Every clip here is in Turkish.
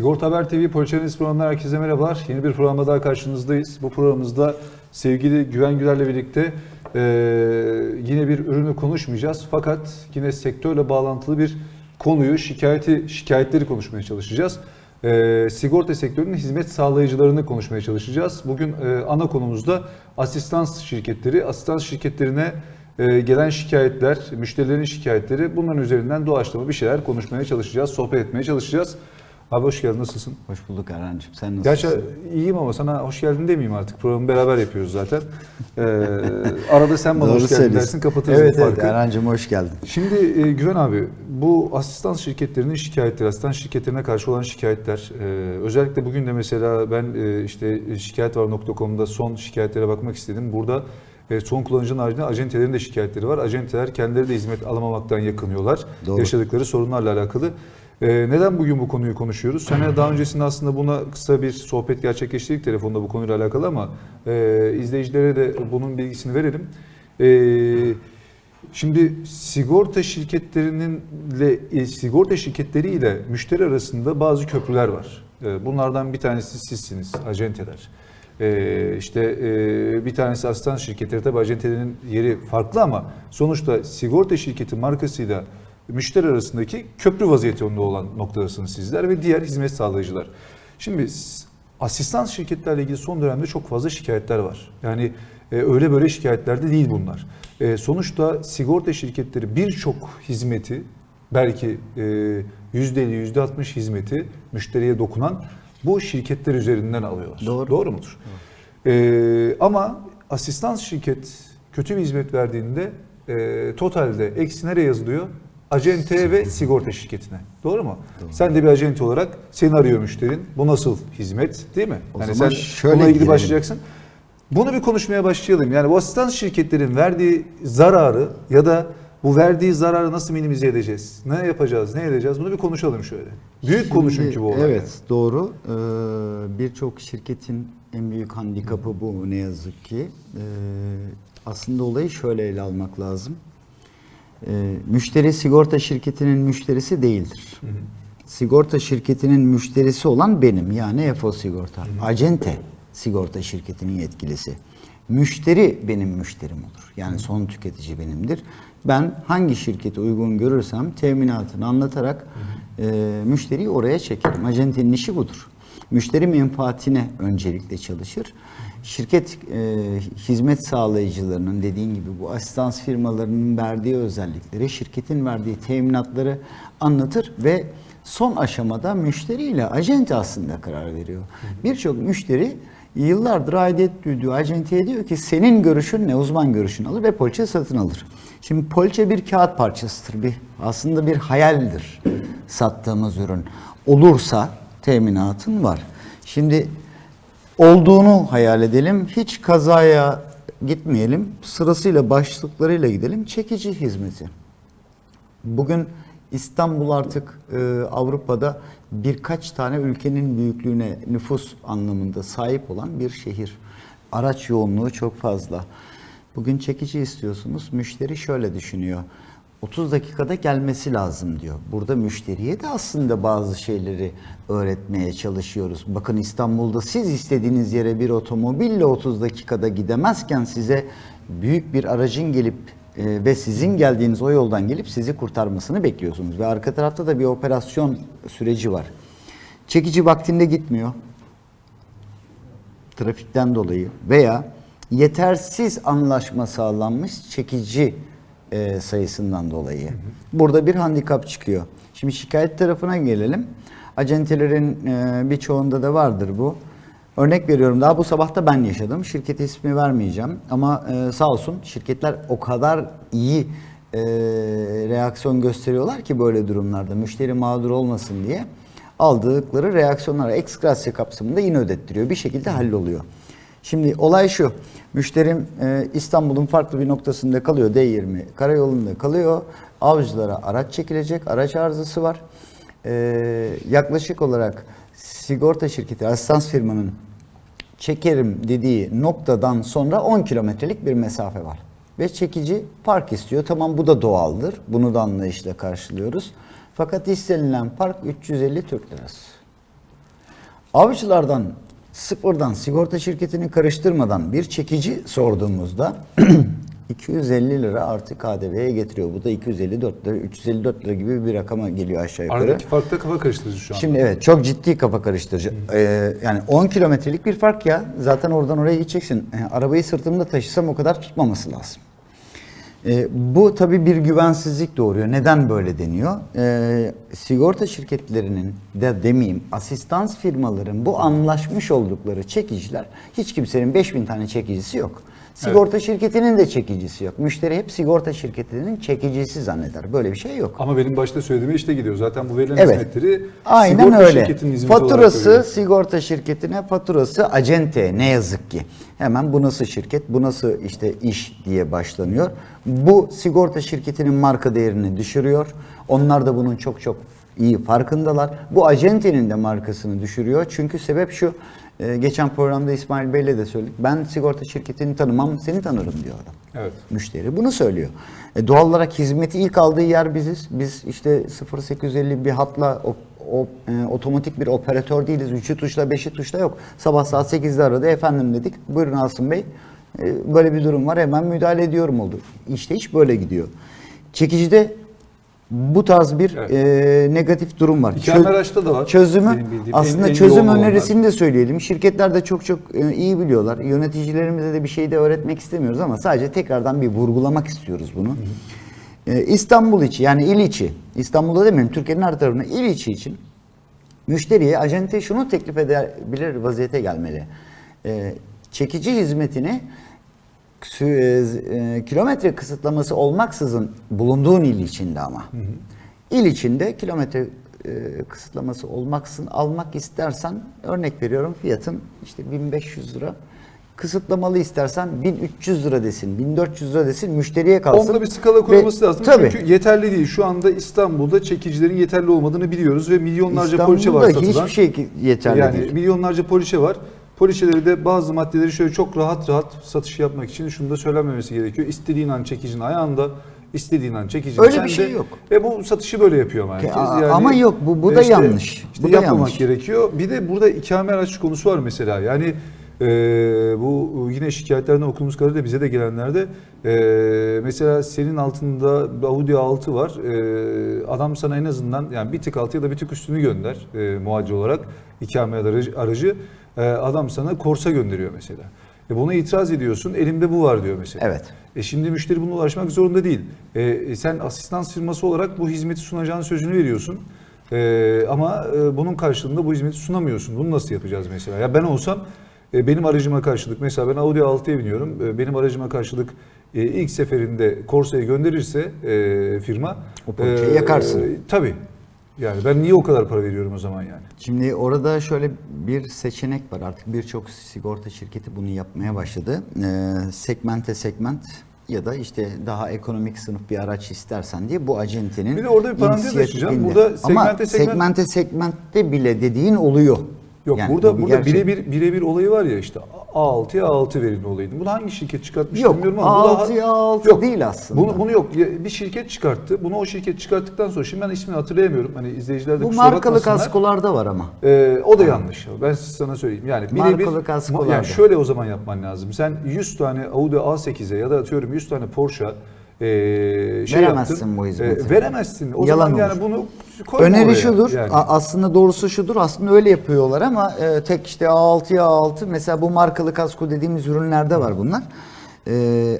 Sigorta Haber TV Poliçeniz programından herkese merhabalar. Yeni bir programda daha karşınızdayız. Bu programımızda sevgili Güven Güler'le birlikte e, yine bir ürünü konuşmayacağız. Fakat yine sektörle bağlantılı bir konuyu, şikayeti, şikayetleri konuşmaya çalışacağız. E, sigorta sektörünün hizmet sağlayıcılarını konuşmaya çalışacağız. Bugün e, ana konumuzda asistans şirketleri. Asistans şirketlerine gelen şikayetler, müşterilerin şikayetleri bunların üzerinden doğaçlama bir şeyler konuşmaya çalışacağız, sohbet etmeye çalışacağız. Abi hoş geldin, nasılsın? Hoş bulduk Erhan'cığım. Sen nasılsın? Gerçi iyiyim ama sana hoş geldin demeyeyim artık. Programı beraber yapıyoruz zaten. Ee, arada sen bana Doğru hoş geldin söylüyorsun. dersin, kapatırız Evet bu evet farkı. Erhan'cığım hoş geldin. Şimdi e, Güven abi, bu asistan şirketlerinin şikayetleri, asistan şirketlerine karşı olan şikayetler, e, özellikle bugün de mesela ben e, işte şikayetvar.com'da son şikayetlere bakmak istedim. Burada e, son kullanıcının haricinde acentelerin de şikayetleri var. Acenteler kendileri de hizmet alamamaktan yakınıyorlar. Doğru. Yaşadıkları sorunlarla alakalı. E, neden bugün bu konuyu konuşuyoruz? Sen daha öncesinde aslında buna kısa bir sohbet gerçekleştirdik telefonda bu konuyla alakalı ama e, izleyicilere de bunun bilgisini verelim. E, Şimdi sigorta şirketlerinin e, sigorta şirketleri ile müşteri arasında bazı köprüler var. E, Bunlardan bir tanesi sizsiniz, acenteler. E, işte e, bir tanesi asistan şirketleri tabii acentelerin yeri farklı ama sonuçta sigorta şirketi markasıyla müşteri arasındaki köprü vaziyetinde olan noktadasınız sizler ve diğer hizmet sağlayıcılar. Şimdi asistan şirketlerle ilgili son dönemde çok fazla şikayetler var. Yani e, öyle böyle şikayetler de değil bunlar. E, sonuçta sigorta şirketleri birçok hizmeti belki e, %50, %60 hizmeti müşteriye dokunan bu şirketler üzerinden alıyorlar. Doğru. Doğru mudur? E, ama asistan şirket kötü bir hizmet verdiğinde e, totalde eksi nereye yazılıyor? Acente ve sigorta şirketine. Doğru mu? Sen de bir acente olarak seni arıyor müşterin. Bu nasıl hizmet değil mi? O yani sen şöyle bununla ilgili girelim. başlayacaksın. Bunu bir konuşmaya başlayalım. Yani bu asistan şirketlerin verdiği zararı ya da bu verdiği zararı nasıl minimize edeceğiz? Ne yapacağız, ne edeceğiz? Bunu bir konuşalım şöyle. Büyük konu Şimdi, çünkü bu olay. Evet doğru. Ee, Birçok şirketin en büyük handikapı bu ne yazık ki. Ee, aslında olayı şöyle ele almak lazım. Ee, müşteri sigorta şirketinin müşterisi değildir. Sigorta şirketinin müşterisi olan benim yani EFO Sigorta. Acente sigorta şirketinin yetkilisi. Müşteri benim müşterim olur. Yani son tüketici benimdir. Ben hangi şirketi uygun görürsem teminatını anlatarak e, müşteriyi oraya çekerim. Acentenin işi budur. Müşteri menfaatine öncelikle çalışır. Şirket e, hizmet sağlayıcılarının dediğin gibi bu asistans firmalarının verdiği özellikleri, şirketin verdiği teminatları anlatır ve son aşamada müşteriyle acente aslında karar veriyor. Birçok müşteri yıllardır aidet duyduğu acenteye diyor ki senin görüşün ne uzman görüşünü alır ve poliçe satın alır. Şimdi poliçe bir kağıt parçasıdır. Bir, aslında bir hayaldir sattığımız ürün. Olursa teminatın var. Şimdi olduğunu hayal edelim. Hiç kazaya gitmeyelim. Sırasıyla başlıklarıyla gidelim. Çekici hizmeti. Bugün İstanbul artık e, Avrupa'da birkaç tane ülkenin büyüklüğüne nüfus anlamında sahip olan bir şehir. Araç yoğunluğu çok fazla. Bugün çekici istiyorsunuz. Müşteri şöyle düşünüyor. 30 dakikada gelmesi lazım diyor. Burada müşteriye de aslında bazı şeyleri öğretmeye çalışıyoruz. Bakın İstanbul'da siz istediğiniz yere bir otomobille 30 dakikada gidemezken size büyük bir aracın gelip e, ve sizin geldiğiniz o yoldan gelip sizi kurtarmasını bekliyorsunuz. Ve arka tarafta da bir operasyon süreci var. Çekici vaktinde gitmiyor. Trafikten dolayı veya yetersiz anlaşma sağlanmış çekici e, sayısından dolayı. Burada bir handikap çıkıyor. Şimdi şikayet tarafına gelelim. Acentelerin e, birçoğunda da vardır bu. Örnek veriyorum daha bu sabah da ben yaşadım. Şirket ismi vermeyeceğim ama e, sağ olsun şirketler o kadar iyi e, reaksiyon gösteriyorlar ki böyle durumlarda müşteri mağdur olmasın diye aldıkları reaksiyonlara ekskrasya kapsamında yine ödettiriyor. Bir şekilde halloluyor. Şimdi olay şu. Müşterim e, İstanbul'un farklı bir noktasında kalıyor. D20 karayolunda kalıyor. Avcılara araç çekilecek. Araç arızası var. E, yaklaşık olarak sigorta şirketi, asistans firmanın çekerim dediği noktadan sonra 10 kilometrelik bir mesafe var. Ve çekici park istiyor. Tamam bu da doğaldır. Bunu da anlayışla karşılıyoruz. Fakat istenilen park 350 Türk lirası. Avcılardan sıfırdan sigorta şirketini karıştırmadan bir çekici sorduğumuzda 250 lira artı KDV'ye getiriyor. Bu da 254 lira, 354 lira gibi bir rakama geliyor aşağı yukarı. Aradaki farkta kafa karıştırıcı şu an. Şimdi evet çok ciddi kafa karıştırıcı. Ee, yani 10 kilometrelik bir fark ya. Zaten oradan oraya gideceksin. Ee, arabayı sırtımda taşısam o kadar tutmaması lazım. Ee, bu tabii bir güvensizlik doğuruyor. Neden böyle deniyor? Ee, sigorta şirketlerinin de demeyeyim asistans firmaların bu anlaşmış oldukları çekiciler hiç kimsenin 5000 tane çekicisi yok. Sigorta şirketinin de çekicisi yok. Müşteri hep sigorta şirketinin çekicisi zanneder. Böyle bir şey yok. Ama benim başta söylediğime işte gidiyor. Zaten bu verilen Evet. hizmetleri Aynen sigorta öyle. şirketinin hizmeti Faturası sigorta şirketine, faturası acente ne yazık ki. Hemen bu nasıl şirket, bu nasıl işte iş diye başlanıyor. Bu sigorta şirketinin marka değerini düşürüyor. Onlar da bunun çok çok iyi farkındalar. Bu acentenin de markasını düşürüyor. Çünkü sebep şu. e, Geçen programda İsmail Bey'le de söyledik. Ben sigorta şirketini tanımam, seni tanırım diyor adam. Evet. Müşteri bunu söylüyor. E, doğal olarak hizmeti ilk aldığı yer biziz. Biz işte 0850 bir hatla o, o, e, otomatik bir operatör değiliz. 3'ü tuşla 5'i tuşla yok. Sabah saat 8'de aradı. Efendim dedik. Buyurun Asım Bey. E, böyle bir durum var. Hemen müdahale ediyorum oldu. İşte iş böyle gidiyor. Çekicide bu tarz bir Evet. e, negatif durum var. İkame Çö- araçta da var. Çözümü aslında en- en çözüm önerisini de söyleyelim. Şirketler de çok çok e, iyi biliyorlar. Yöneticilerimize de bir şey de öğretmek istemiyoruz ama sadece tekrardan bir vurgulamak istiyoruz bunu. E, İstanbul içi yani il içi, İstanbul'da demeyelim Türkiye'nin her tarafında il içi için müşteriye acente şunu teklif edebilir vaziyete gelmeli. E, çekici hizmetini kilometre kısıtlaması olmaksızın bulunduğun il içinde ama. İl içinde kilometre e, kısıtlaması olmaksızın almak istersen örnek veriyorum fiyatın işte 1500 lira. Kısıtlamalı istersen 1300 lira desin, 1400 lira desin, müşteriye kalsın. Onda bir skala koyulması Ve- lazım. Tabii. Çünkü yeterli değil. Şu anda İstanbul'da çekicilerin yeterli olmadığını biliyoruz ve milyonlarca poliçe var İstanbul'da satılan. hiçbir şey yeterli yani değil. milyonlarca poliçe var. Poliçeleri de bazı maddeleri şöyle çok rahat rahat satış yapmak için şunu da söylenmemesi gerekiyor. İstediğin an çekicinin ayağında, istediğin an çekicinin Öyle bir sende. şey yok. Ve bu satışı böyle yapıyor ama herkes. Aa, ama yok, bu- bu da işte- yanlış. İşte Bu da yapmamak yanlış. gerekiyor. Bir de burada ikame araç konusu var mesela. Yani e, bu yine şikayetlerden okuduğumuz kadarıyla bize de gelenlerde e, mesela senin altında Audi A6 var. E, adam sana en azından yani bir tık altı ya da bir tık üstünü gönder e, muhacir olarak ikame aracı, aracı. E, adam sana Corsa gönderiyor mesela. E buna itiraz ediyorsun. Elimde bu var diyor mesela. Evet. E şimdi müşteri buna ulaşmak zorunda değil. E, e, sen asistans firması olarak bu hizmeti sunacağın sözünü veriyorsun. E, ama e, bunun karşılığında bu hizmeti sunamıyorsun. Bunu nasıl yapacağız mesela? Ya ben olsam benim aracıma karşılık mesela ben Audi A6'ya biniyorum. E, benim aracıma karşılık e, ilk seferinde Corsa'yı gönderirse e, firma O poliçeyi yakarsın. tabii. Yani ben niye o kadar para veriyorum o zaman yani? Şimdi orada şöyle bir seçenek var. Artık birçok sigorta şirketi bunu yapmaya başladı. Ee, segmente segment ya da işte daha ekonomik sınıf bir araç istersen diye bu acentenin Bir de orada bir parantez açacağım. Burada Ama segmente segment- segmente segmentte bile dediğin oluyor. Yok Yani bu burada bir burada gerçek. birebir birebir olayı var ya işte A6'ya A6 verin olayıydı. Bunu hangi şirket çıkartmış Yok, bilmiyorum ama bu daha- A6'ya A6 Yok, değil aslında. Bunu, bunu yok. Bir şirket çıkarttı. Bunu o şirket çıkarttıktan sonra şimdi ben ismini hatırlayamıyorum. Hani izleyiciler de Bu markalı kaskolarda var ama. Ee, o da yanlış. Ben sana söyleyeyim. Yani birebir Markalı kaskolarda. yani şöyle o zaman yapman lazım. Sen 100 tane Audi A8'e ya da atıyorum 100 tane Porsche e, şey Veremezsin yaptın. bu hizmeti. E, veremezsin. O Yalan zaman yani olur. bunu koyma Öneri oraya. şudur. Yani. Aslında doğrusu şudur. Aslında öyle yapıyorlar ama e, tek işte A6'ya A6 mesela bu markalı kasko dediğimiz ürünlerde var bunlar. E,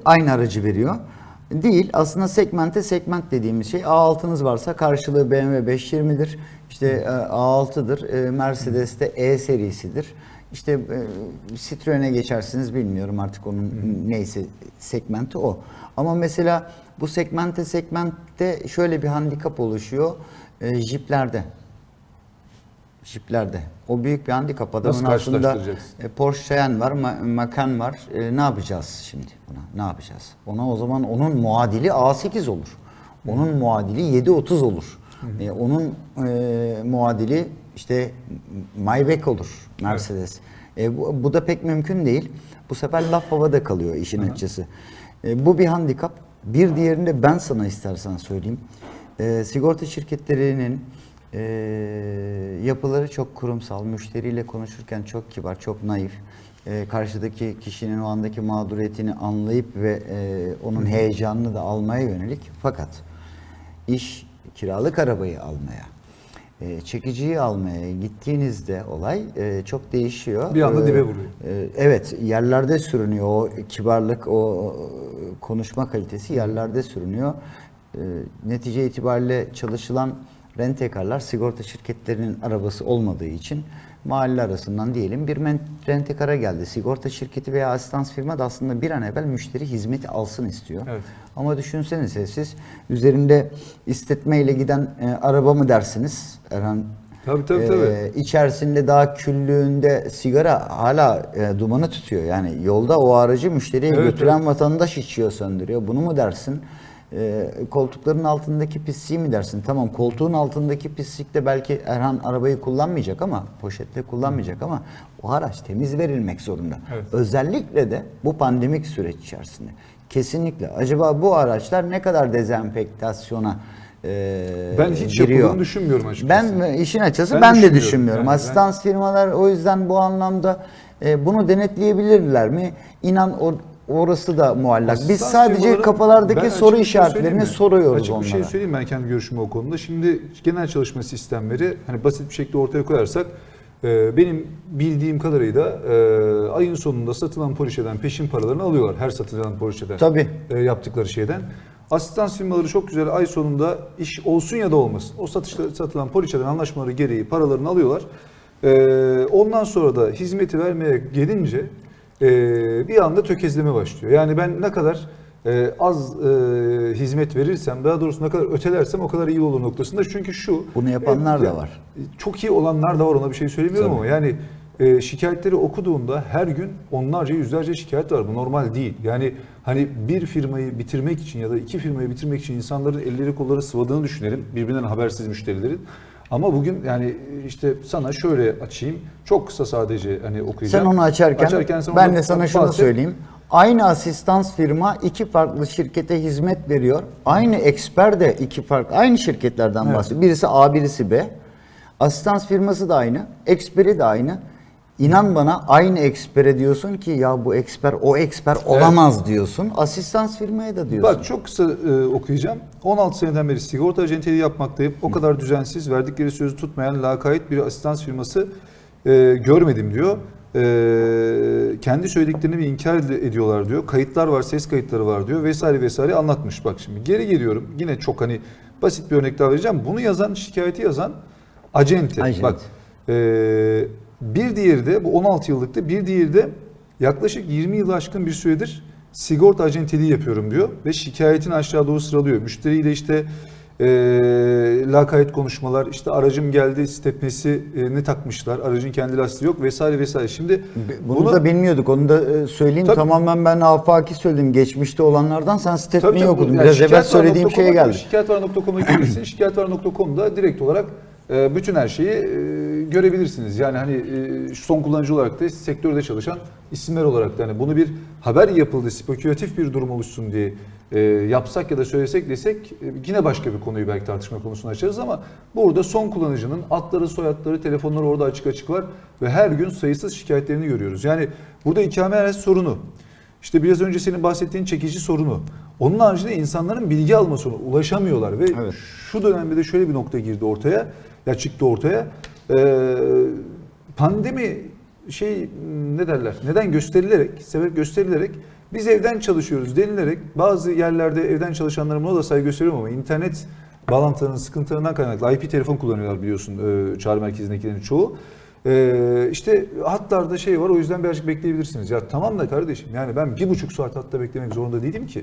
aynı aracı veriyor. Değil. Aslında segmente segment dediğimiz şey A6'nız varsa karşılığı BMW 520'dir. İşte e, A6'dır. E, Mercedes'te E serisidir. İşte e, Citroen'e geçersiniz bilmiyorum artık onun neyse segmenti o. Ama mesela bu segmente segmentte şöyle bir handikap oluşuyor e, jiplerde. Jiplerde. O büyük bir handikap. Adamın Nasıl altında e, Porsche Cayenne var, Ma- Macan var. E, ne yapacağız şimdi buna? Ne yapacağız? Ona o zaman onun muadili A8 olur. Onun muadili 730 olur. E, onun e, muadili işte Maybach olur Mercedes. E, bu, bu da pek mümkün değil. Bu sefer laf havada kalıyor işin açıkçası. E, bu bir handikap. Bir diğerini de ben sana istersen söyleyeyim. E, sigorta şirketlerinin Ee, yapıları çok kurumsal, müşteriyle konuşurken çok kibar, çok naif. Ee, karşıdaki kişinin o andaki mağduriyetini anlayıp ve e, onun heyecanını da almaya yönelik. Fakat iş kiralık arabayı almaya, e, çekiciyi almaya gittiğinizde olay e, çok değişiyor. Bir anda Ee, dibe vuruyor. e, Evet, yerlerde sürünüyor o kibarlık, o konuşma kalitesi yerlerde sürünüyor. E, Netice itibariyle çalışılan rentekarlar sigorta şirketlerinin arabası olmadığı için mahalle arasından diyelim bir rentekara geldi. Sigorta şirketi veya asistans firma da aslında bir an evvel müşteri hizmeti alsın istiyor. Evet. Ama düşünsenize siz üzerinde istetmeyle giden e, araba mı dersiniz Erhan Tabii tabii ee, tabii. içerisinde daha küllüğünde sigara hala e, dumanı tutuyor. Yani yolda o aracı müşteriye Evet, götüren vatandaş içiyor söndürüyor. Bunu mu dersin? Ee, koltukların altındaki pisliği mi dersin? Tamam koltuğun altındaki pislikte belki Erhan arabayı kullanmayacak ama poşetle kullanmayacak ama o araç temiz verilmek zorunda. Evet. Özellikle de bu pandemik süreç içerisinde. Kesinlikle. Acaba bu araçlar ne kadar dezenfektasyona e, Ben hiç giriyor? yapıldığını düşünmüyorum açıkçası. Ben e, işin açısı Ben ben, de düşünmüyorum. düşünmüyorum. Yani ben- Asistans firmalar o yüzden bu anlamda e, bunu denetleyebilirler mi? İnan or- orası da muallak. Biz sadece kafalardaki açık soru şey işaretlerini soruyoruz Açık onlara. bir şey söyleyeyim ben kendi görüşümü o konuda. Şimdi genel çalışma sistemleri hani basit bir şekilde ortaya koyarsak e, benim bildiğim kadarıyla e, ayın sonunda satılan poliçeden peşin paralarını alıyorlar. Her satılan poliçeden Tabii. e, yaptıkları şeyden. Asistans firmaları çok güzel ay sonunda iş olsun ya da olmasın. O satışta satılan poliçeden anlaşmaları gereği paralarını alıyorlar. E, ondan sonra da hizmeti vermeye gelince e, bir anda tökezleme başlıyor. Yani ben ne kadar e, az e, hizmet verirsem, daha doğrusu ne kadar ötelersem o kadar iyi olur noktasında. Çünkü şu... Bunu yapanlar da ya- var. Çok iyi olanlar da var ona bir şey söylemiyorum Tabii. ama yani e, şikayetleri okuduğunda her gün onlarca yüzlerce şikayet var. Bu normal değil. Yani hani bir firmayı bitirmek için ya da iki firmayı bitirmek için insanların elleri kolları sıvadığını düşünelim. Birbirinden habersiz müşterilerin. Ama bugün yani işte sana şöyle açayım. Çok kısa sadece hani okuyacağım. Sen onu açarken, sen ben de sana şunu bahset. söyleyeyim. Aynı asistans firma iki farklı şirkete hizmet veriyor. Aynı eksper de iki farklı aynı şirketlerden Evet. bahsediyor. Birisi A, birisi B. Asistans firması da aynı, eksperi de aynı. İnan bana aynı ekspere diyorsun ki ya bu eksper o eksper olamaz diyorsun. Asistans firmaya da diyorsun. Bak çok kısa e, okuyacağım. 16 seneden beri sigorta acenteliği yapmaktayım. O kadar düzensiz, verdikleri sözü tutmayan lakayt bir asistans firması e, görmedim diyor. E, kendi söylediklerini bir inkar ed- ediyorlar diyor. Kayıtlar var, ses kayıtları var diyor vesaire vesaire anlatmış. Bak şimdi geri geliyorum. Yine çok hani basit bir örnek daha vereceğim. Bunu yazan, şikayeti yazan acente. Acent. Bak e, bir diğeri de bu 16 yıllıkta bir diğeri de yaklaşık 20 yılı aşkın bir süredir sigorta acenteliği yapıyorum diyor ve şikayetini aşağı doğru sıralıyor. Müşteriyle işte e, lakayt konuşmalar, işte aracım geldi stepnesini takmışlar, aracın kendi lastiği yok vesaire vesaire. Şimdi Bunu, da bilmiyorduk. Onu da söyleyeyim. Tabii. Tamamen ben afaki söyledim. Geçmişte olanlardan sen Tabii stepneyi tabii, okudun. yani Biraz evvel söylediğim şeye geldi. Şikayetvar.com'a girebilirsin. Şikayetvar.com'da direkt olarak bütün her şeyi görebilirsiniz. Yani hani e, son kullanıcı olarak da sektörde çalışan isimler olarak da hani bunu bir haber yapıldı, spekülatif bir durum oluşsun diye e, yapsak ya da söylesek desek e, yine başka bir konuyu belki tartışma konusunu açarız ama burada son kullanıcının adları, soyadları, telefonları orada açık açık var ve her gün sayısız şikayetlerini görüyoruz. Yani burada ikame sorunu, işte biraz önce senin bahsettiğin çekici sorunu. Onun haricinde insanların bilgi alma sorunu. Ulaşamıyorlar ve Evet. şu dönemde de şöyle bir nokta girdi ortaya. Ya çıktı ortaya. Ee, pandemi şey ne derler? Neden gösterilerek, sebep gösterilerek biz evden çalışıyoruz denilerek bazı yerlerde evden çalışanlara buna da saygı gösteriyorum ama internet bağlantılarının sıkıntılarından kaynaklı IP telefon kullanıyorlar biliyorsun e, çağrı merkezindekilerin çoğu. Ee, işte hatlarda şey var o yüzden birazcık bekleyebilirsiniz. Ya tamam da kardeşim yani ben bir buçuk saat hatta beklemek zorunda değilim ki.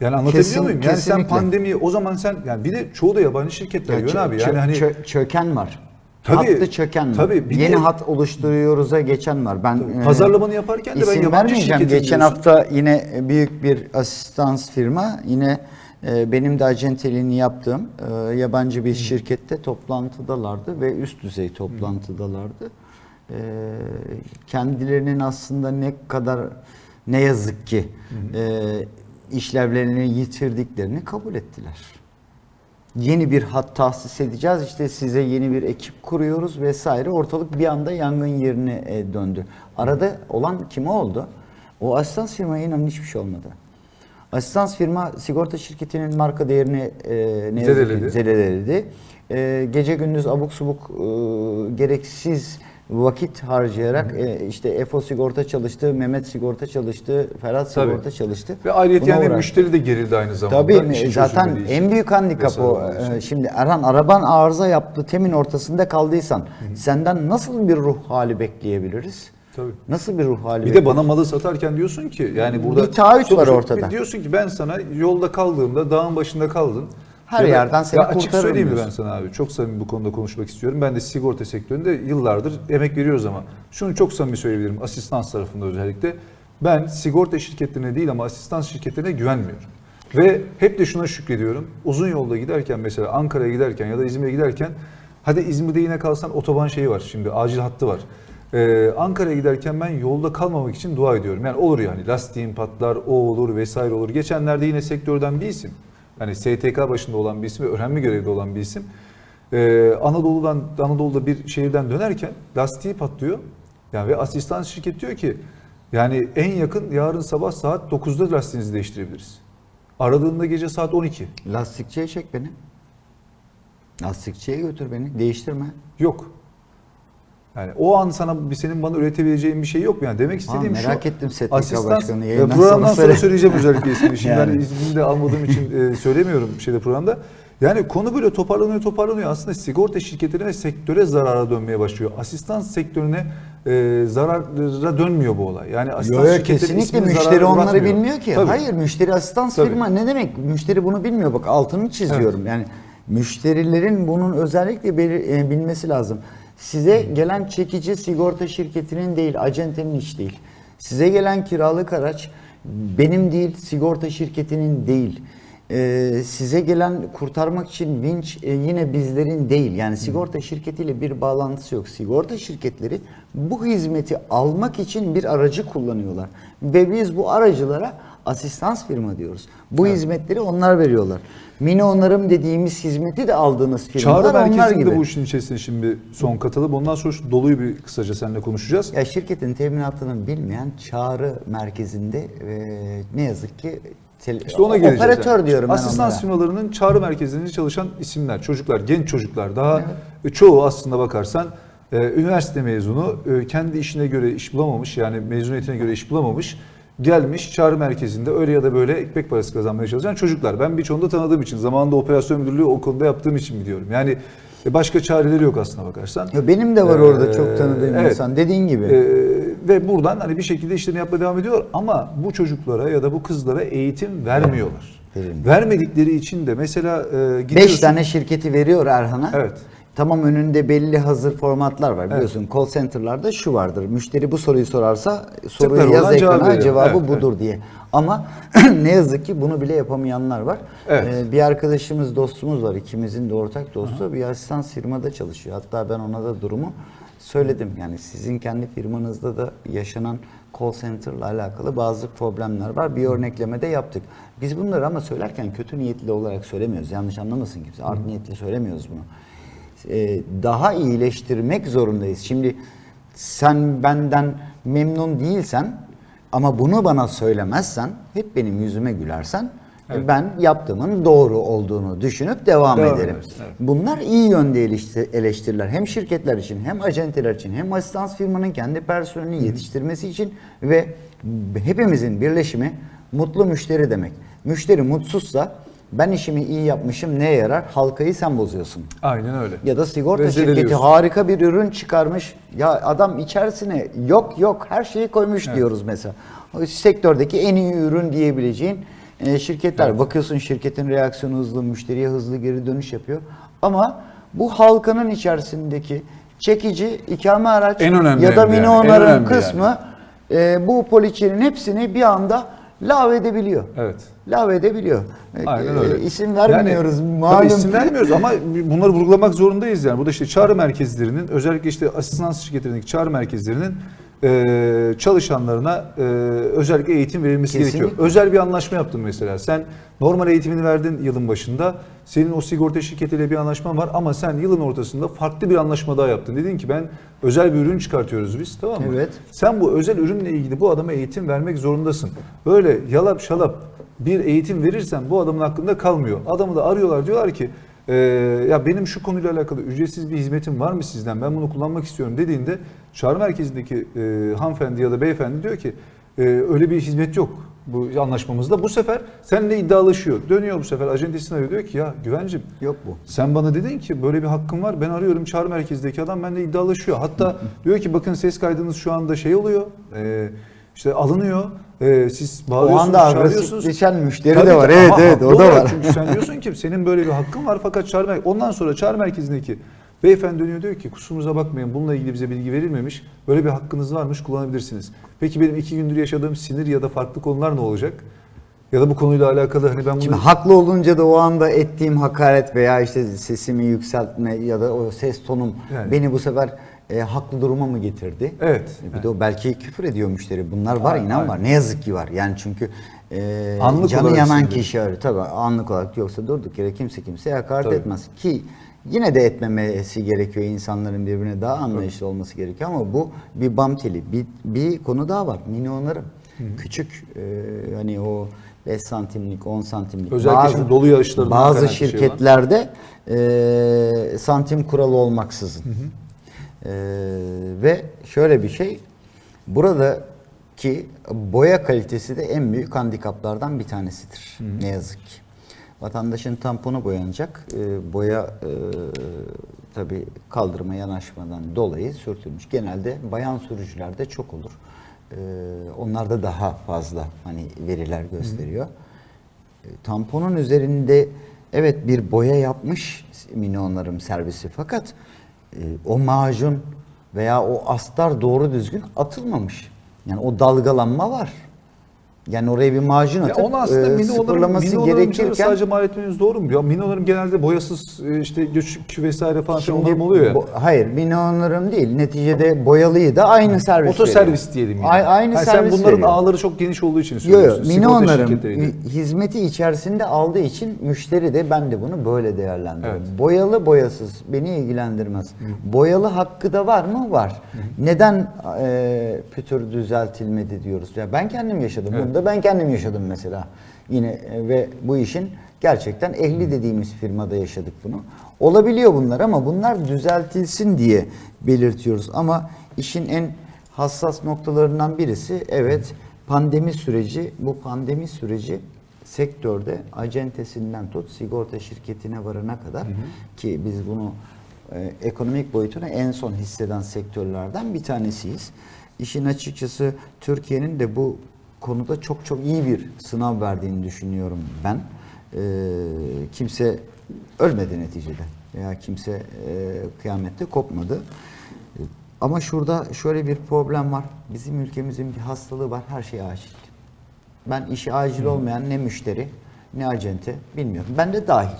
Yani anlatabiliyor Kesin- muyum? Yani sen kesinlikle. pandemi o zaman sen yani bir de çoğu da yabancı şirketler Ya Yön abi yani çö- hani çö- çöken var. Tabii, Hattı çöken var. tabii, bir Yeni de- hat oluşturuyoruz'a geçen var. Ben e, pazarlamanı yaparken de ben yabancı vermeyeceğim. Geçen diyorsun. hafta yine büyük bir asistans firma yine e, benim de acenteliğini yaptığım e, yabancı bir şirkette toplantıdalardı ve üst düzey toplantıdalardı. E, kendilerinin aslında ne kadar ne yazık ki e, işlevlerini yitirdiklerini kabul ettiler. Yeni bir hat tahsis edeceğiz. İşte size yeni bir ekip kuruyoruz vesaire. Ortalık bir anda yangın yerine e, döndü. Arada olan kim oldu? O asistans firmaya inanın hiçbir şey olmadı. Asistans firma sigorta şirketinin marka değerini e, ne Zedeledi. zedeledi. E, gece gündüz abuk subuk e, gereksiz vakit harcayarak e, işte EFO sigorta çalıştı, Mehmet sigorta çalıştı, Ferhat Tabii. sigorta çalıştı. Ve ayrıca yani uğraştı. müşteri de gerildi aynı zamanda. Tabii İşi zaten çözülmediği için. en büyük handikap o. olduğu için. Şimdi Erhan araban arıza yaptı, temin ortasında kaldıysan senden nasıl bir ruh hali bekleyebiliriz? Tabii. Nasıl bir ruh hali? Bir de bana malı satarken diyorsun ki yani burada Bir taahhüt var ortada. Diyorsun ki ben sana yolda kaldığımda dağın başında kaldın. Her Ya yerden seni ya açık söyleyeyim mi ben sana abi? Çok samimi bu konuda konuşmak istiyorum. Ben de sigorta sektöründe yıllardır emek veriyoruz ama şunu çok samimi söyleyebilirim. Asistans tarafında özellikle. Ben sigorta şirketlerine değil ama asistans şirketlerine güvenmiyorum. Ve hep de şuna şükrediyorum. Uzun yolda giderken mesela Ankara'ya giderken ya da İzmir'e giderken hadi İzmir'de yine kalsan otoban şeyi var şimdi acil hattı var. Ee, Ankara'ya giderken ben yolda kalmamak için dua ediyorum. Yani olur yani lastiğin patlar, o olur vesaire olur. Geçenlerde yine sektörden bir isim. Yani STK başında olan bir isim ve önemli görevde olan bir isim. Ee, Anadolu'dan Anadolu'da bir şehirden dönerken lastiği patlıyor. Yani ve asistan şirket diyor ki yani en yakın yarın sabah saat 9'da lastiğinizi değiştirebiliriz. Aradığında gece saat 12. Lastikçiye çek beni. Lastikçiye götür beni. Değiştirme. Yok. Yani o an sana bir senin bana üretebileceğin bir şey yok mu? Yani demek istediğim şu. merak ettim STK asistan- başkanı, yayından programdan sonra sonra söyle. söyleyeceğim özellikle ismini. Şimdi Yani. ben iznini de almadığım için e, söylemiyorum şeyde programda. Yani konu böyle toparlanıyor toparlanıyor. Aslında sigorta şirketlerine ve sektöre zarara dönmeye başlıyor. Asistan sektörüne e, zarara dönmüyor bu olay. Yani asistan Yok kesinlikle müşteri onları uğratmıyor. bilmiyor ki. Tabii. Hayır müşteri asistans Tabii. firma ne demek? Müşteri bunu bilmiyor. Bak altını çiziyorum. Yani müşterilerin bunun özellikle belir- e, bilmesi lazım. Size gelen çekici sigorta şirketinin değil, acentenin iş değil. Size gelen kiralık araç benim değil, sigorta şirketinin değil. Ee, size gelen kurtarmak için vinç e, yine bizlerin değil. Yani sigorta şirketiyle bir bağlantısı yok. Sigorta şirketleri bu hizmeti almak için bir aracı kullanıyorlar. Ve biz bu aracılara asistans firma diyoruz. Bu hizmetleri onlar veriyorlar. Mini onarım dediğimiz hizmeti de aldığınız firmalar Çağrı onlar merkezinde gibi. bu işin içerisine şimdi son katılıp ondan sonra şu doluyu bir kısaca seninle konuşacağız. Ya şirketin teminatını bilmeyen çağrı merkezinde e, ne yazık ki tele- İşte ona geleceğiz. operatör yani. diyorum ben Asistans onlara. firmalarının çağrı merkezinde çalışan isimler, çocuklar, genç çocuklar. Daha e, çoğu aslında bakarsan e, üniversite mezunu, e, kendi işine göre iş bulamamış, yani mezuniyetine göre iş bulamamış. Gelmiş çağrı merkezinde öyle ya da böyle ekmek parası kazanmaya çalışan çocuklar. Ben birçoğunu da tanıdığım için, zamanında operasyon müdürlüğü o konuda yaptığım için biliyorum. Yani e, başka çareleri yok aslında bakarsan. Ya benim de var Ee, orada çok tanıdığım evet. insan dediğin gibi. Ee, ve buradan hani bir şekilde işlerini yapmaya devam ediyor ama bu çocuklara ya da bu kızlara eğitim vermiyorlar. Verilmiyor. Vermedikleri için de mesela e, Beş gidiyorsun. tane şirketi veriyor Erhan'a. Evet. Tamam önünde belli hazır formatlar var. Biliyorsun call center'larda şu vardır. Müşteri bu soruyu sorarsa soruyu Tıklar yaz cevap ekrana veriyor. cevabı Evet, budur diye. Ama ne yazık ki bunu bile yapamayanlar var. Evet. Ee, bir arkadaşımız, dostumuz var. ikimizin de ortak dostu. Bir asistan firmada çalışıyor. Hatta ben ona da durumu söyledim. Yani sizin kendi firmanızda da yaşanan call center ile alakalı bazı problemler var. Bir örnekleme de yaptık. Biz bunları ama söylerken kötü niyetli olarak söylemiyoruz. Yanlış anlamasın kimse. Art niyetli söylemiyoruz bunu e, daha iyileştirmek zorundayız. Şimdi sen benden memnun değilsen ama bunu bana söylemezsen, hep benim yüzüme gülersen Evet. ben yaptığımın doğru olduğunu düşünüp devam, Devam ederim. evet. Bunlar iyi yönde eleşti- eleştiriler. Hem şirketler için, hem acenteler için, hem asistans firmanın kendi personelini yetiştirmesi için ve hepimizin birleşimi mutlu müşteri demek. Müşteri mutsuzsa ben işimi iyi yapmışım neye yarar? Halkayı sen bozuyorsun. Aynen öyle. Ya da sigorta Rezil şirketi ediyorsun. harika bir ürün çıkarmış. Ya adam içerisine yok yok her şeyi koymuş diyoruz mesela. O sektördeki en iyi ürün diyebileceğin e, şirketler. Bakıyorsun şirketin reaksiyonu hızlı, müşteriye hızlı geri dönüş yapıyor. Ama bu halkanın içerisindeki çekici ikame araç ya da mini yani, onarım kısmı e, bu poliçenin hepsini bir anda lav edebiliyor. Evet. Lav edebiliyor. E, Aynen e, öyle. isim vermiyoruz. Yani, malum. İsim vermiyoruz ama bunları vurgulamak zorundayız yani. Burada işte çağrı merkezlerinin özellikle işte asistans şirketlerindeki çağrı merkezlerinin e, çalışanlarına e, özellikle eğitim verilmesi Kesinlikle. gerekiyor. Özel bir anlaşma yaptın mesela. Sen normal eğitimini verdin yılın başında. Senin o sigorta şirketiyle bir anlaşman var ama sen yılın ortasında farklı bir anlaşma daha yaptın. Dedin ki ben özel bir ürün çıkartıyoruz biz tamam mı? Evet. Sen bu özel ürünle ilgili bu adama eğitim vermek zorundasın. Böyle yalap şalap bir eğitim verirsen bu adamın hakkında kalmıyor. Adamı da arıyorlar diyorlar ki "Ee, ya benim şu konuyla alakalı ücretsiz bir hizmetim var mı sizden ben bunu kullanmak istiyorum dediğinde çağrı merkezindeki e, hanımefendi ya da beyefendi diyor ki "Ee, öyle bir hizmet yok bu anlaşmamızda. Bu sefer seninle iddialaşıyor. Dönüyor bu sefer acentesine arıyor diyor ki ya güvencim Yok bu. sen bana dedin ki böyle bir hakkım var. Ben arıyorum çağrı merkezindeki adam benimle iddialaşıyor. Hatta diyor ki bakın ses kaydınız şu anda şey oluyor. E, işte alınıyor. E, siz O bağırıyorsunuz, anda çağırıyorsunuz. agresifleşen müşteri Tabii de ki. var. Evet evet o da var. Çünkü sen diyorsun ki senin böyle bir hakkın var fakat çağrı mer- ondan sonra çağrı merkezindeki beyefendi dönüyor diyor ki kusurumuza bakmayın bununla ilgili bize bilgi verilmemiş. Böyle bir hakkınız varmış kullanabilirsiniz. Peki benim iki gündür yaşadığım sinir ya da farklı konular ne olacak? Ya da bu konuyla alakalı hani ben bunu Şimdi haklı olunca da o anda ettiğim hakaret veya işte sesimi yükseltme ya da o ses tonum Yani. beni bu sefer e, haklı duruma mı getirdi? Evet. Bir de o belki küfür ediyor müşteri. Bunlar var Aynen, inan aynen. var. Ne yazık ki var. Yani çünkü e, Anlık canı yanan kişi arıyor. Tabii anlık olarak yoksa durduk yere kimse kimseye hakaret Tabii. etmez. Ki yine de etmemesi gerekiyor. insanların birbirine daha anlayışlı olması gerekiyor ama bu bir bam teli. Bir, bir konu daha var. Mini onarım. Küçük e, hani o 5 santimlik, 10 santimlik. Özellikle şimdi dolu yağışlarından Bazı şey şirketlerde e, santim kuralı olmaksızın. E, ve şöyle bir şey, buradaki boya kalitesi de en büyük handikaplardan bir tanesidir. Ne yazık ki. Vatandaşın tamponu boyanacak. E, boya e, tabi kaldırıma yanaşmadan dolayı sürtülmüş. Genelde bayan sürücülerde çok olur. E, onlarda daha fazla hani veriler gösteriyor. E, Tamponun üzerinde evet bir boya yapmış minyonlarım servisi fakat e, o macun veya o astar doğru düzgün atılmamış. Yani o dalgalanma var. Yani oraya bir Ya atıp onu aslında e, onarımcıları gerekirken sadece mal etmeniz doğru mu? Ya mini onarım genelde boyasız e, işte göçük vesaire falan Şimdi onarım oluyor ya. bo- hayır, mini onarım değil. Neticede boyalıyı da aynı servis Oto servis diyelim yani. A- aynı Ha, servis Sen bunların veriyor. ağları çok geniş olduğu için söylüyorsun. yok şirketleriyle. hizmeti içerisinde aldığı için müşteri de ben de bunu böyle değerlendiriyorum. Evet. Boyalı boyasız beni ilgilendirmez. Boyalı hakkı da var mı? Var. Neden e, pütür düzeltilmedi diyoruz. Ya ben kendim yaşadım. Evet. Da ben kendim yaşadım mesela. Yine e, ve bu işin gerçekten ehli dediğimiz firmada yaşadık bunu. Olabiliyor bunlar ama bunlar düzeltilsin diye belirtiyoruz. Ama işin en hassas noktalarından birisi evet pandemi süreci. Bu pandemi süreci sektörde acentesinden tut sigorta şirketine varana kadar ki biz bunu e, ekonomik boyutunu en son hisseden sektörlerden bir tanesiyiz. İşin açıkçası Türkiye'nin de bu konuda çok çok iyi bir sınav verdiğini düşünüyorum ben. E, kimse ölmedi neticede veya kimse e, kıyamette kopmadı. E, Ama şurada şöyle bir problem var. Bizim ülkemizin bir hastalığı var. Her şey acil. Ben işi acil olmayan ne müşteri ne acente bilmiyorum. Ben de dahil.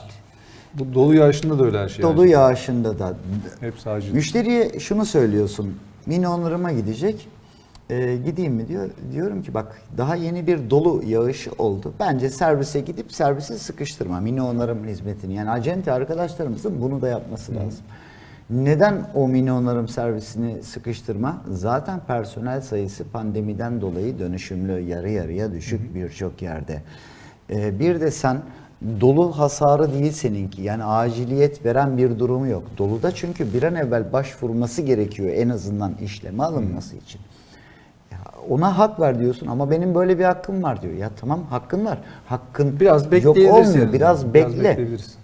Bu dolu yağışında da öyle her şey. Dolu acil. yağışında da. Hepsi acil. Müşteriye şunu söylüyorsun. Mini onarıma gidecek. Ee, gideyim mi diyor. Diyorum ki bak daha yeni bir dolu yağış oldu. Bence servise gidip servisi sıkıştırma. Mini onarım hizmetini. Yani acente arkadaşlarımızın bunu da yapması lazım. Neden o mini onarım servisini sıkıştırma? Zaten personel sayısı pandemiden dolayı dönüşümlü yarı yarıya düşük birçok yerde. Ee, bir de sen dolu hasarı değil seninki. Yani aciliyet veren bir durumu yok. Doluda çünkü bir an evvel başvurması gerekiyor en azından işleme alınması için. Ona hak ver diyorsun ama benim böyle bir hakkım var diyor. Ya tamam hakkın var. Hakkın Biraz yok olmuyor. Biraz bekle. bekleyebilirsin.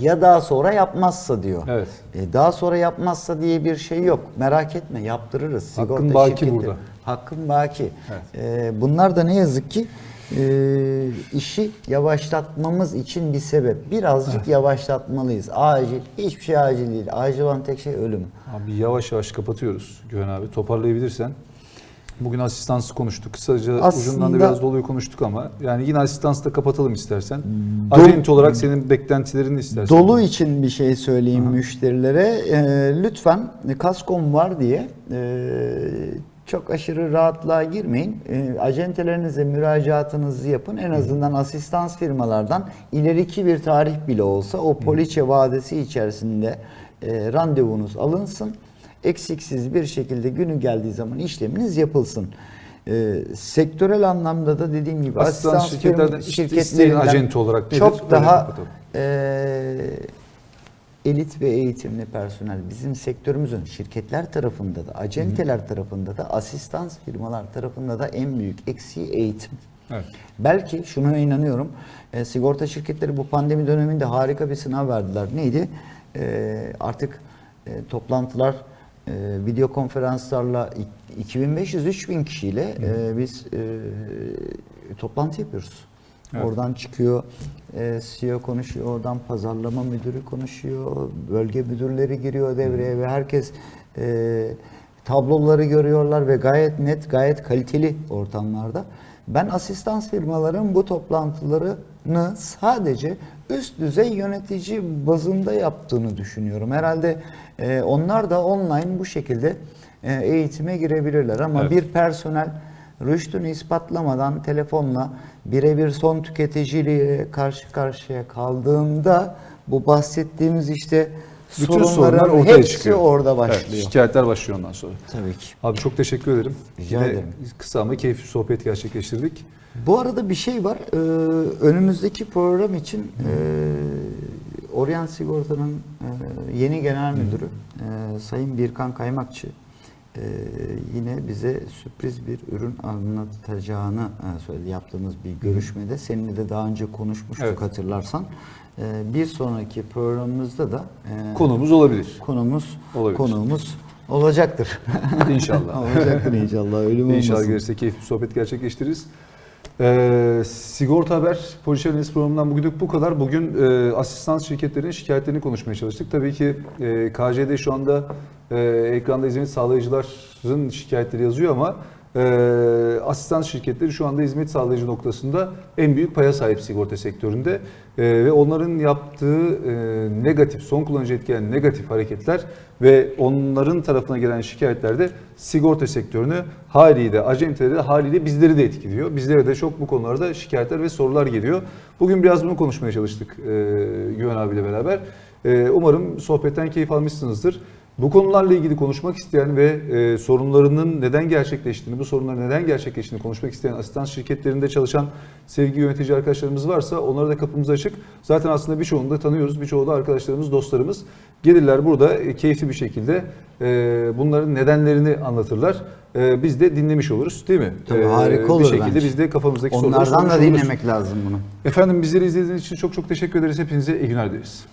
Ya daha sonra yapmazsa diyor. Evet. E, daha sonra yapmazsa diye bir şey yok. Merak etme yaptırırız. Hakkın Sigorta baki şirketi- burada. Hakkın baki. Evet. E, bunlar da ne yazık ki e, işi yavaşlatmamız için bir sebep. Birazcık yavaşlatmalıyız. Acil. Hiçbir şey acil değil. Acil olan tek şey ölüm. Abi yavaş yavaş kapatıyoruz Güven abi. Toparlayabilirsen. Bugün asistansı konuştuk. Kısaca Aslında- ucundan da biraz doluyu konuştuk ama yani yine asistansı da kapatalım istersen. Dolu- Acent olarak senin beklentilerini istersen. Dolu için bir şey söyleyeyim müşterilere. Ee, lütfen kaskom var diye e, çok aşırı rahatlığa girmeyin. E, acentelerinize müracaatınızı yapın. En azından asistans firmalardan ileriki bir tarih bile olsa o poliçe vadesi içerisinde e, randevunuz alınsın. Eksiksiz bir şekilde günü geldiği zaman işleminiz yapılsın. E, sektörel anlamda da dediğim gibi Asistan asistans şirketlerden şirketlerinden acente olarak nedir? çok daha e, elit ve eğitimli personel bizim sektörümüzün şirketler tarafında da, acenteler tarafında da, asistans firmalar tarafında da en büyük eksiği eğitim. Evet. Belki şuna inanıyorum. e, sigorta şirketleri bu pandemi döneminde harika bir sınav verdiler. Neydi? E, artık e, toplantılar e, video konferanslarla 2500-3000 kişiyle e, biz e, toplantı yapıyoruz. Evet. Oradan çıkıyor e, CEO konuşuyor, oradan pazarlama müdürü konuşuyor, bölge müdürleri giriyor devreye ve herkes e, tabloları görüyorlar ve gayet net, gayet kaliteli ortamlarda. Ben asistans firmaların bu toplantılarını sadece üst düzey yönetici bazında yaptığını düşünüyorum. Herhalde e, onlar da online bu şekilde e, eğitime girebilirler ama Evet. bir personel rüştünü ispatlamadan telefonla birebir son tüketiciyle karşı karşıya kaldığında bu bahsettiğimiz işte Bütün sorunlar ortaya hepsi çıkıyor. orada Evet, başlıyor. şikayetler başlıyor ondan sonra. Tabii ki. Abi çok teşekkür ederim. Rica Yine ederim. Kısa ama keyifli sohbet gerçekleştirdik. Bu arada bir şey var. Ee, önümüzdeki program için e, Orient Sigorta'nın e, yeni genel müdürü e, Sayın Birkan Kaymakçı e, yine bize sürpriz bir ürün anlatacağını e, söyledi yaptığımız bir görüşmede. Seninle de daha önce konuşmuştuk Evet. hatırlarsan. E, bir sonraki programımızda da e, Konumuz olabilir. konumuz Olabilir. konuğumuz olacaktır. İnşallah. olacaktır inşallah. Ölüm İnşallah olmasın. gelirse keyifli sohbet gerçekleştiririz. Ee, Sigorta Haber Analiz programından bugünlük bu kadar. Bugün e, asistans şirketlerinin şikayetlerini konuşmaya çalıştık. Tabii ki e, KJ'de şu anda e, ekranda hizmet sağlayıcıların şikayetleri yazıyor ama e, asistans şirketleri şu anda hizmet sağlayıcı noktasında en büyük paya sahip sigorta sektöründe E, ve onların yaptığı e, negatif, son kullanıcı etkileyen negatif hareketler ve onların tarafına gelen şikayetlerde sigorta sektörünü haliyle, acenteleri de haliyle bizleri de etkiliyor. Bizlere de çok bu konularda şikayetler ve sorular geliyor. Bugün biraz bunu konuşmaya çalıştık e, Güven abiyle beraber. E, umarım sohbetten keyif almışsınızdır. Bu konularla ilgili konuşmak isteyen ve e, sorunlarının neden gerçekleştiğini, bu sorunların neden gerçekleştiğini konuşmak isteyen asistan şirketlerinde çalışan sevgi yönetici arkadaşlarımız varsa onlara da kapımız açık. Zaten aslında birçoğunu da tanıyoruz. Birçoğu da arkadaşlarımız, dostlarımız. Gelirler burada e, keyifli bir şekilde e, bunların nedenlerini anlatırlar. E, biz de dinlemiş oluruz değil mi? Tabii, E, harika olur Bir şekilde bence. biz de kafamızdaki soruları Onlardan da oluruz. dinlemek lazım bunu. Efendim bizleri izlediğiniz için çok çok teşekkür ederiz. Hepinize iyi günler dileriz.